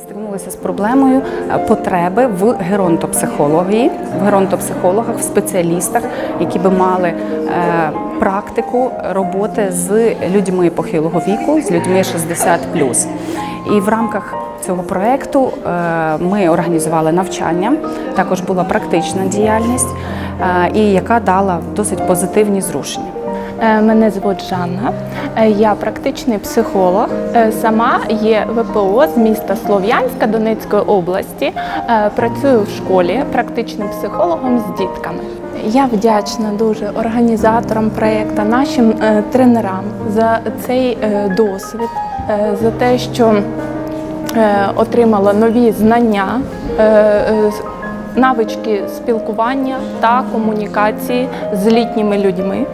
Ми стикнулися з проблемою е, потреби в геронтопсихології, в геронтопсихологах, в спеціалістах, які би мали е, практику роботи з людьми похилого віку, з людьми 60+. І в рамках цього проекту е, ми організували навчання. Також була практична діяльність, і яка дала досить позитивні зрушення. Е, Мене звуть Жанна. Е, Я практичний психолог. Е, Сама є ВПО з міста Слов'янська Донецької області. Працюю в школі практичним психологом з дітками. Я вдячна дуже організаторам проєкту, нашим тренерам за цей досвід, за те, що отримала нові знання. Е, е, Навички спілкування та комунікації з літніми людьми.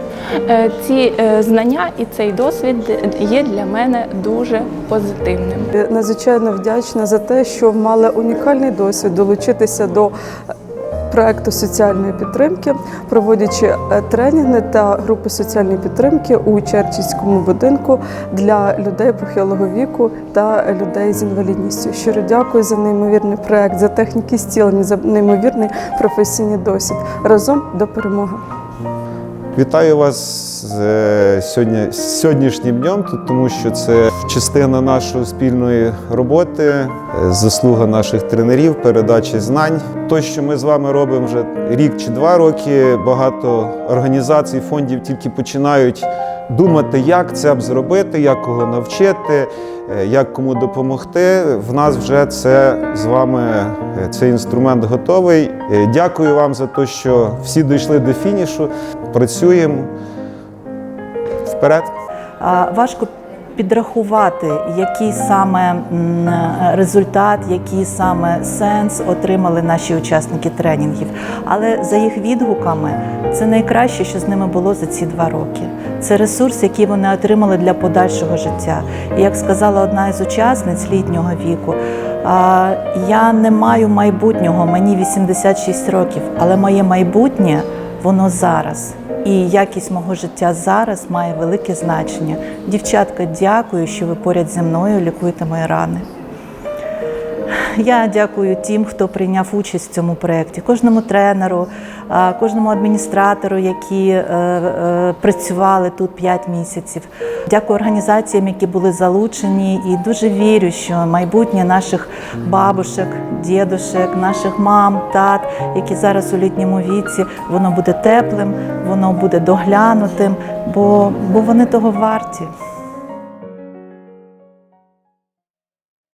Е, Ці е, знання і цей досвід є для мене дуже позитивним. Надзвичайно вдячна за те, що мала унікальний досвід долучитися до проекту соціальної підтримки, проводячи е, тренінги та групи соціальної підтримки у Черчівському будинку для людей похилого віку та людей з інвалідністю. Щиро дякую за неймовірний проект, за техніки зцілення, за неймовірний професійний досвід. Разом до перемоги. Вітаю вас з е, сьогодні, сьогоднішнім днем, тому що це частина нашої спільної роботи, е, заслуга наших тренерів, передачі знань. То, що ми з вами робимо вже рік чи два роки, багато організацій, фондів тільки починають думати, як це б зробити, як кого навчити, е, як кому допомогти. В нас вже це з вами е, цей інструмент готовий. Е, Дякую вам за те, що всі дійшли до фінішу. Працюємо вперед. А, Важко підрахувати, який саме результат, який саме сенс отримали наші учасники тренінгів. Але за їх відгуками, це найкраще, що з ними було за ці два роки. Це ресурс, який вони отримали для подальшого життя. І як сказала одна із учасниць літнього віку, я не маю майбутнього, мені 86 років, але моє майбутнє воно зараз. І якість мого життя зараз має велике значення. Дівчатка, дякую, що ви поряд зі мною лікуєте мої рани. Я дякую тим, хто прийняв участь в цьому проєкті, кожному тренеру, кожному адміністратору, які е, е, працювали тут 5 місяців. Дякую організаціям, які були залучені, і дуже вірю, що майбутнє наших бабушек, дідушек, наших мам, тат, які зараз у літньому віці, воно буде теплим, воно буде доглянутим, бо, бо вони того варті.